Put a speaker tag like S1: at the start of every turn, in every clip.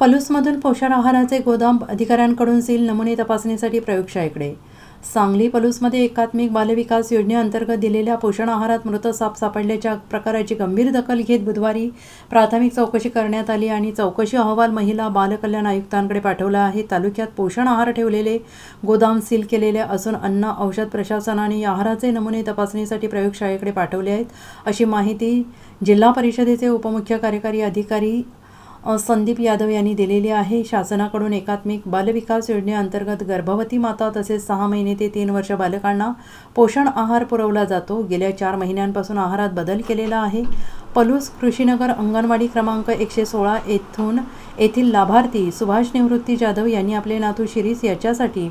S1: पलूसमधून पोषण आहाराचे गोदाम अधिकाऱ्यांकडून सील नमुने तपासणीसाठी प्रयोगशाळेकडे सांगली पलूसमध्ये एकात्मिक बालविकास योजनेअंतर्गत दिलेल्या पोषण आहारात मृत साप सापडल्याच्या प्रकाराची गंभीर दखल घेत बुधवारी प्राथमिक चौकशी करण्यात आली आणि चौकशी अहवाल महिला बालकल्याण आयुक्तांकडे पाठवला आहे. तालुक्यात पोषण आहार ठेवलेले गोदाम सील केलेले असून अन्न औषध प्रशासनाने या आहाराचे नमुने तपासणीसाठी प्रयोगशाळेकडे पाठवले आहेत. अशी माहिती जिल्हा परिषदेचे उपमुख्य कार्यकारी अधिकारी संदीप यादव यांनी दिलेली आहे. शासनाकडून एकात्मिक बालविकास योजनेअंतर्गत गर्भवती माता तसेच सहा महिने ते तीन वर्ष बालकांना पोषण आहार पुरवला जातो. गेल्या चार महिन्यांपासून आहारात बदल केलेला आहे. पलूस कृषीनगर अंगणवाडी क्रमांक एकशे सोळा येथून येथील लाभार्थी सुभाष निवृत्ती जाधव यांनी आपले नातू शिरीष याच्यासाठी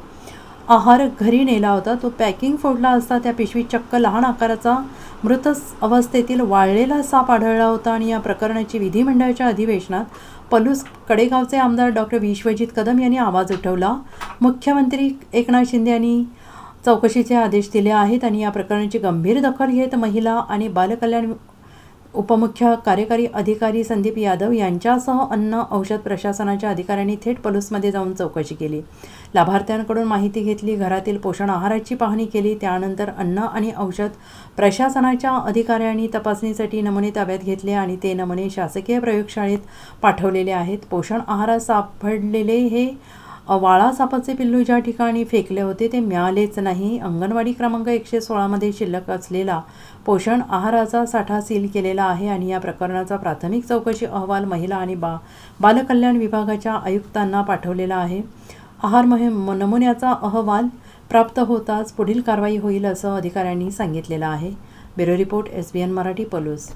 S1: आहार घरी नेला होता. तो पॅकिंग फोडला असता त्या पिशवीत चक्क लहान आकाराचा मृत अवस्थेतील वाळलेला साप आढळला होता आणि या प्रकरणाची विधिमंडळाच्या अधिवेशनात पलूस कडेगावचे आमदार डॉक्टर विश्वजित कदम यांनी आवाज उठवला. मुख्यमंत्री एकनाथ शिंदे यांनी चौकशीचे आदेश दिले आहेत आणि या प्रकरणाची गंभीर दखल घेत महिला आणि बालकल्याण उपमुख्य कार्यकारी अधिकारी संदीप यादव यांच्यासह अन्न औषध प्रशासनाच्या अधिकाऱ्यांनी थेट पलूसमध्ये जाऊन चौकशी केली. लाभार्थ्यांकडून माहिती घेतली घरातील पोषण आहाराची पाहणी केली त्यानंतर अन्न आणि औषध प्रशासनाच्या अधिकाऱ्यांनी तपासणीसाठी नमुने ताब्यात घेतले आणि ते नमुने शासकीय प्रयोगशाळेत पाठवलेले आहेत. पोषण आहारात सापडलेले हे वाळा सापाचे पिल्लू ज्या ठिकाणी फेकले होते ते मिळालेच नाही. अंगणवाडी क्रमांक एकशे सोळामध्ये शिल्लक असलेला पोषण आहाराचा साठा सील केलेला आहे आणि या प्रकरणाचा प्राथमिक चौकशी अहवाल महिला आणि बा बालकल्याण विभागाच्या आयुक्तांना पाठवलेला आहे. आहार मोहीम नमुन्याचा अहवाल प्राप्त होताच पुढील कारवाई होईल असं अधिकाऱ्यांनी सांगितलेलं आहे. Bureau report S B N Marathi Palus.